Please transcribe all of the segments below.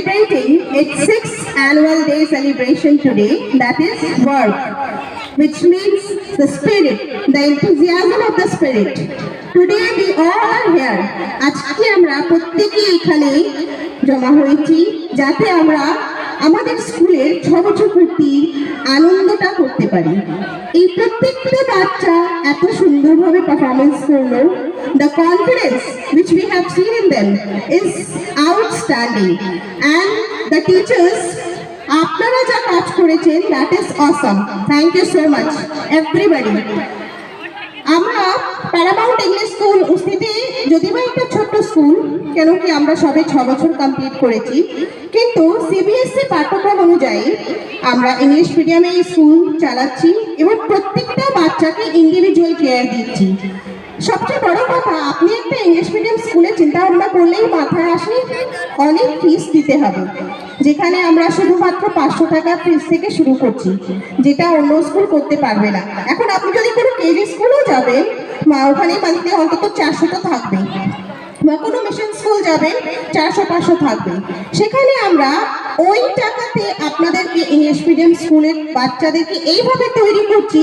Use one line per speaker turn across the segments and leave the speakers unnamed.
celebrating its sixth annual day celebration today, that is work, which means the spirit, the enthusiasm of the spirit. Today we all are here. আজকে আমরা প্রত্যেকেই এখানে জমা হয়েছি যাতে আমরা আমাদের স্কুলের ছ বছর পূর্তি আনন্দটা করতে পারি এই প্রত্যেকটা বাচ্চা এত সুন্দরভাবে পারফরমেন্স করল the confidence which we have seen in them is outstanding. And the teachers, আপনারা যা কাজ করেছেন that is awesome thank you so much everybody আমরা প্যারামাউন্ট ইংলিশ স্কুল উস্থিতি বা একটা ছোট্ট স্কুল কেন কি আমরা সবে ছ বছর কমপ্লিট করেছি। কিন্তু সিবিএসসি E পাঠ্যক্রম অনুযায়ী আমরা ইংলিশ মিডিয়ামে স্কুল চালাচ্ছি এবং প্রত্যেকটা বাচ্চাকে ইন্ডিভিজুয়াল কেয়ার দিচ্ছি। সবচেয়ে বড় কথা, আপনি একটা ইংলিশ মিডিয়াম স্কুলে চিন্তা ভাবনা করলেই মাথায় আসে অনেক ফিস দিতে হবে, যেখানে আমরা শুধুমাত্র পাঁচশো টাকা ফিস থেকে শুরু করছি, যেটা অন্য স্কুল করতে পারবে না। এখন আপনি যদি কোনো কেজি স্কুলও যাবেন, মা ওখানে মান্থলি অন্তত চারশো তো থাকবে। বা কোনো মিশন স্কুল যাবেন, চারশো, পাঁচশো থাকবে। সেখানে আমরা ওই টাকাতে আপনাদেরকে ইংলিশ মিডিয়াম স্কুলের বাচ্চাদেরকে এইভাবে তৈরি করছি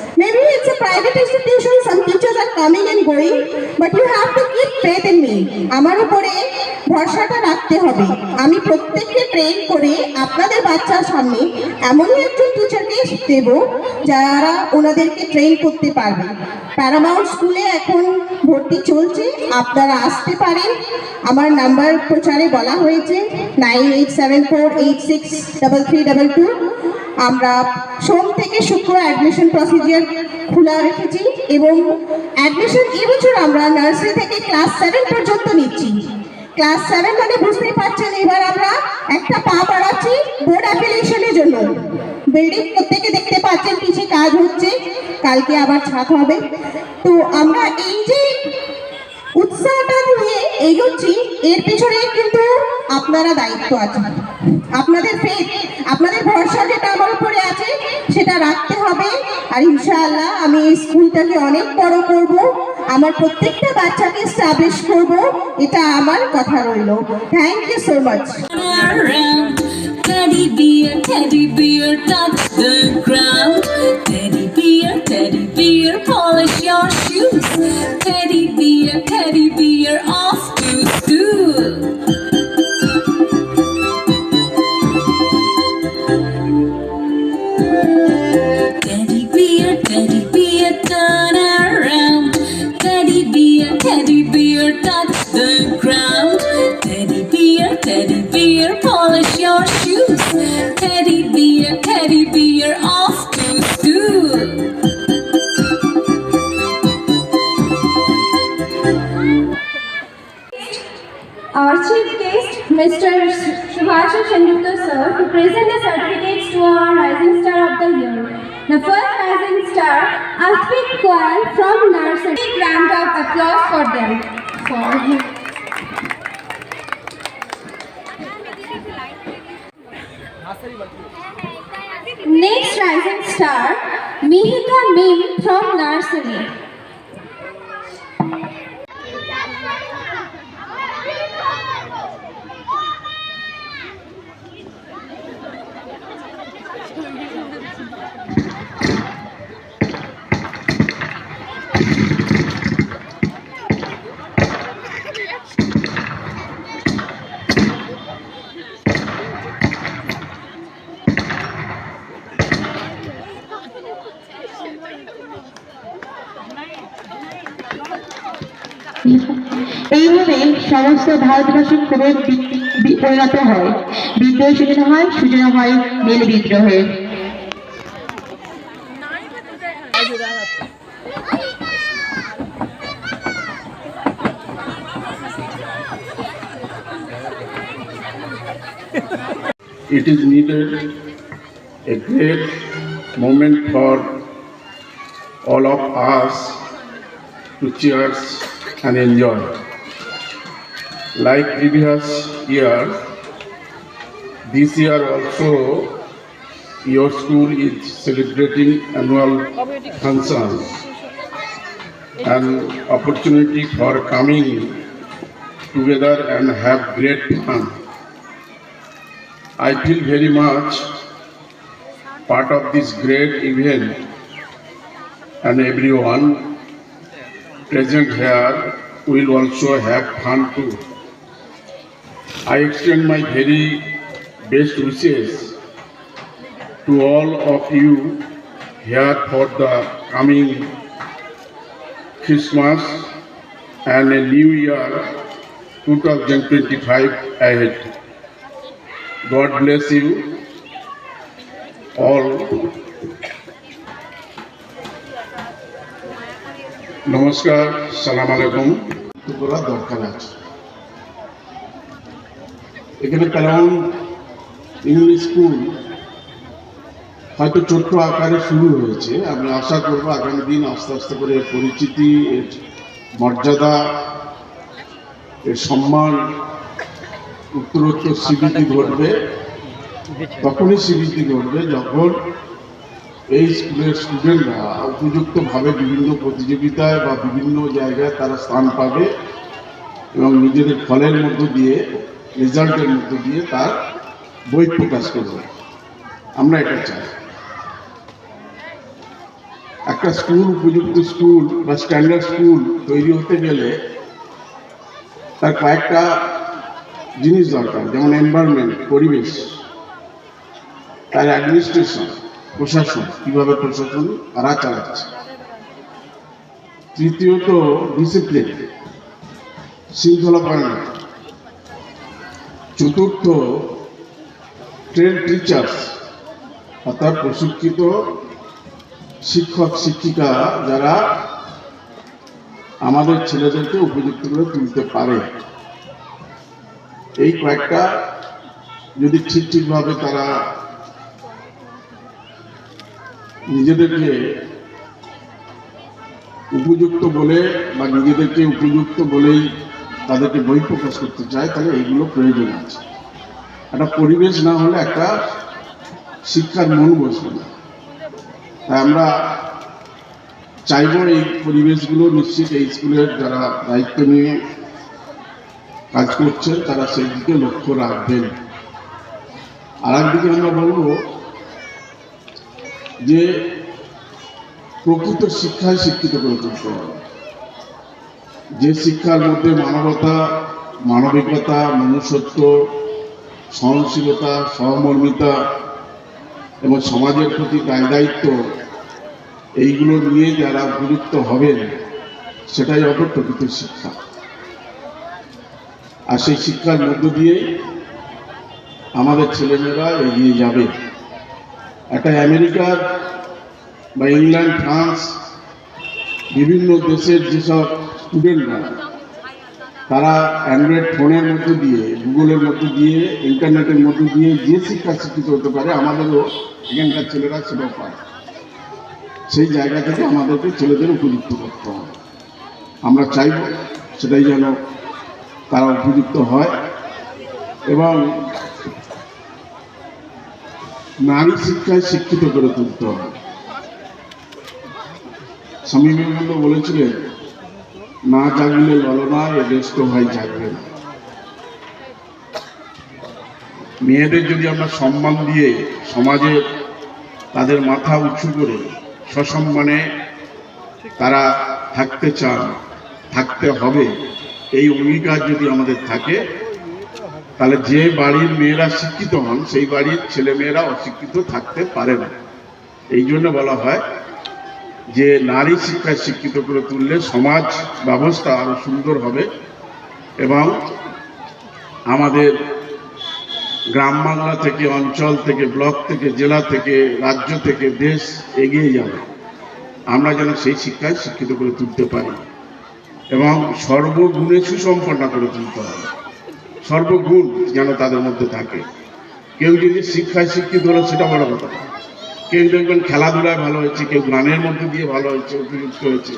Maybe it's a private institution, some teachers are coming and going, but you have to keep faith in me. আমার উপরে ভরসাটা রাখতে হবে। আমি প্রত্যেককে ট্রেন করে আপনাদের বাচ্চার সামনে এমনই একজন টিচারকে দেব যারা ওনাদেরকে ট্রেন করতে পারবে। প্যারামাউন্ট স্কুলে এখন ভর্তি চলছে আপনারা আসতে পারেন। আমার নাম্বার প্রচারে বলা হয়েছে nine eight seven four eight six double three double two আমরা সোম থেকে শুক্র অ্যাডমিশন প্রসিজিয়ার খোলা রেখেছি এবং অ্যাডমিশন এবছর আমরা নার্সারি থেকে ক্লাস সেভেন পর্যন্ত নিচ্ছি। ক্লাস সেভেন মানে বুঝতেই পারছেন, এবার আমরা একটা পা বাড়াচ্ছি বোর্ড অ্যাপ্লিকেশনের জন্য। বিল্ডিং প্রত্যেকে দেখতে পাচ্ছেন পিছিয়ে কাজ হচ্ছে, কালকে আবার ছাদ হবে। তো আমরা এই যে উৎসাহটা নিয়ে এগোচ্ছি এর পেছনে কিন্তু আপনারা দায়িত্ব আছে আপনাদের ফেথ আপনাদের ভরসা যেটা আমার উপরে আছে সেটা রাখতে হবে আর ইনশাআল্লাহ আমি এই স্কুলটাকে অনেক বড় করব আমার প্রত্যেকটা বাচ্চাকে স্টাবলিশ করব এটা আমার কথা রইল thank you so
much. Teddy bear, teddy bear, touch the ground. Teddy bear, teddy bear, polish your shoes. Teddy bear, teddy bear, Teddy bear, teddy bear, off to school.
Our chief guest, Mr. Subhash Chandukar sir, to present the certificates to our Rising Star of the Year. The first Rising Star, Athvik Koal from Nursery. Big round of applause for them. For Next Rising Star, Mihika Mim from Nursery.
এইভাবে সমস্ত ভারতবাসীর ক্রোধ পরিণত হয়। বিদ্রোহ সূচনা হয় সূচনা হয় নীল বিদ্রোহে।
It is needed a great moment for all of us to cheers and enjoy. like previous years, this year also your school is celebrating annual functions and opportunity for coming together and have great fun. I feel very much part of this great event and everyone present here will also have fun too. I extend my very best wishes to all of you here for the coming Christmas and a new year 2025 ahead. God bless you all. নমস্কার, সালাম আলাইকুম। করা দরকার আছে। এখানে প্যারাউন্ড English school হয়তো ছোট্ট আকারে শুরু হয়েছে। আমি আশা করব আগামী দিন আস্তে আস্তে করে এর পরিচিতি, এর মর্যাদা, এর সম্মান, উত্তরোত্তর স্বীকৃতি ঘটবে। তখনই স্বীকৃতি ঘটবে যখন এই স্কুলের স্টুডেন্টরা উপযুক্তভাবে বিভিন্ন প্রতিযোগিতায় বা বিভিন্ন জায়গায় তারা স্থান পাবে এবং নিজেদের ফলের মধ্য দিয়ে, রেজাল্টের মধ্য দিয়ে তার বই প্রকাশ করবে। আমরা এটা চাই। একটা স্কুল, উপযুক্ত স্কুল বা স্ট্যান্ডার্ড স্কুল তৈরি হতে গেলে তার কয়েকটা জিনিস দরকার, যেমন এনভায়রনমেন্ট পরিবেশ, তার অ্যাডমিনিস্ট্রেশন প্রশাসন, কীভাবে প্রশাসন? তারা চালাচ্ছে? তৃতীয়ত ডিসিপ্লিন শৃঙ্খলাপয়না চতুর্থ ট্রেন টিচার্স অর্থাৎ প্রশিক্ষিত শিক্ষক, শিক্ষিকা, যারা আমাদের ছেলেদেরকে উপযুক্ত করে তুলতে পারে। এই কয়েকটা যদি ঠিক ঠিকভাবে তারা নিজেদেরকে উপযুক্ত বলে বা নিজেদেরকে উপযুক্ত বলেই তাদেরকে বই প্রকাশ করতে চায়, তাহলে এইগুলো প্রয়োজন আছে। একটা পরিবেশ না হলে একটা শিক্ষার মন বসবে না। তাই আমরা চাইব এই পরিবেশগুলো নিশ্চিত এই স্কুলের যারা দায়িত্ব নিয়ে কাজ করছেন তারা সেই দিকে লক্ষ্য রাখবেন। আর একদিকে আমরা বলব যে প্রকৃত শিক্ষায় শিক্ষিত করে তুলতে হবে। যে শিক্ষার মধ্যে মানবতা, মানবিকতা, মনুষ্যত্ব, সহনশীলতা, সহমর্মিতা এবং সমাজের প্রতি দায় দায়িত্ব, এইগুলো নিয়ে যারা উপযুক্ত হবেন, সেটাই হবে প্রকৃত শিক্ষা। আর সেই শিক্ষার মধ্য দিয়েই আমাদের ছেলেমেয়েরা এগিয়ে যাবে। একটা আমেরিকার বা ইংল্যান্ড, ফ্রান্স, বিভিন্ন দেশের যেসব স্টুডেন্টরা, তারা অ্যান্ড্রয়েড ফোনের মধ্য দিয়ে, গুগলের মধ্য দিয়ে, ইন্টারনেটের মধ্য দিয়ে যে শিক্ষা শিক্ষিত হতে পারে, আমাদেরও এখানকার ছেলেরা সেটাও পায়। সেই জায়গা থেকে আমাদেরকে ছেলেদের উপযুক্ত করতে হবে। আমরা চাইব সেটাই যেন তারা উপযুক্ত হয় এবং নারী শিক্ষায় শিক্ষিত করে তুলতে হবে। স্বামী বিবেকানন্দ বলেছিলেন, না জাগিলে ললনা এ দেশ তো ভাই জাগবে না। মেয়েদের যদি আমরা সম্মান দিয়ে সমাজে তাদের মাথা উঁচু করে সসম্মানে তারা থাকতে চান, থাকতে হবে, এই অঙ্গীকার যদি আমাদের থাকে তাহলে যে বাড়ির মেয়েরা শিক্ষিত হন, সেই বাড়ির ছেলে মেয়েরা অশিক্ষিত থাকতে পারে না। এই জন্য বলা হয় যে নারী শিক্ষায় শিক্ষিত করে তুললে সমাজ ব্যবস্থা আরও সুন্দর হবে এবং আমাদের গ্রাম বাংলা থেকে, অঞ্চল থেকে, ব্লক থেকে, জেলা থেকে, রাজ্য থেকে দেশ এগিয়ে যাবে। আমরা যেন সেই শিক্ষায় শিক্ষিত করে তুলতে পারি এবং সর্বগুণে সুসম্পন্ন করে তুলতে হবে সর্বগুণ যেন তাদের মধ্যে থাকে কেউ যদি শিক্ষায় শিক্ষিত হলো, সেটা বড় কথা। কেউ দেখবেন খেলাধুলায় ভালো হয়েছে, কেউ গানের মধ্যে দিয়ে ভালো হয়েছে উপযুক্ত হয়েছে,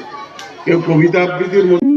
কেউ কবিতা আবৃত্তির মধ্যে